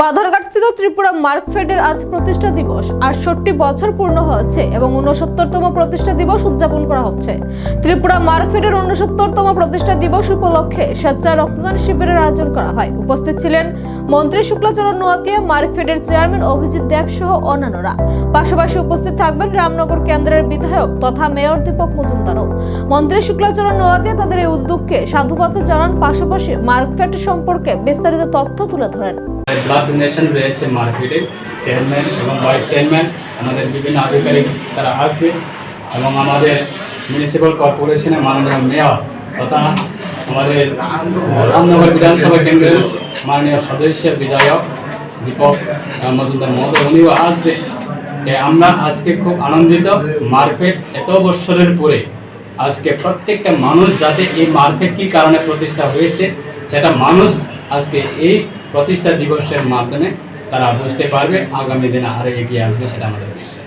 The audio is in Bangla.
বাধারঘাটস্থিত ত্রিপুরা মার্কফেডের আজ প্রতিষ্ঠা দিবস। আটষট্টি বছর পূর্ণ হয়েছে এবং উনসত্তরতম প্রতিষ্ঠা দিবস উদযাপন করা হচ্ছে। ত্রিপুরা মার্কফেডের উনসত্তরতম প্রতিষ্ঠা দিবস উপলক্ষে স্বেচ্ছায় রক্তদান শিবিরের আয়োজন করা হয়। উপস্থিত ছিলেন মন্ত্রী শুক্লাচরণ নোয়াতিয়া মার্কফেডের চেয়ারম্যান অভিজিৎ দেব সহ অন্যান্যরা। পাশাপাশি উপস্থিত থাকবেন রামনগর কেন্দ্রের বিধায়ক তথা মেয়র দীপক মজুমদারও। মন্ত্রী শুক্লাচরণ নোয়াতিয়া তাদের এই উদ্যোগকে সাধুবাদ জানান, পাশাপাশি মার্কফেড সম্পর্কে বিস্তারিত তথ্য তুলে ধরেন। ব্লাড রয়েছে মার্কেটে চেয়ারম্যান এবং ভাইস চেয়ারম্যান আমাদের বিভিন্ন আধিকারিক তারা আসবে এবং আমাদের মিউনিসিপ্যাল কর্পোরেশনের মাননীয় মেয়র তথা আমাদের রামনগর বিধানসভা কেন্দ্রের মাননীয় সদস্য বিধায়ক দীপক মজুমদার মহোদয়, উনিও আসবে। যে আমরা আজকে খুব আনন্দিত মার্কেট এত বছরের পরে আজকে প্রত্যেকটা মানুষ যাতে এই মার্কেট কী কারণে প্রতিষ্ঠা হয়েছে, সেটা মানুষ আজকে এই প্রতিষ্ঠা দিবসের মাধ্যমে তারা বুঝতে পারবে আগামী দিনে আরও এগিয়ে আসবে সেটা আমাদের বিশ্বাস।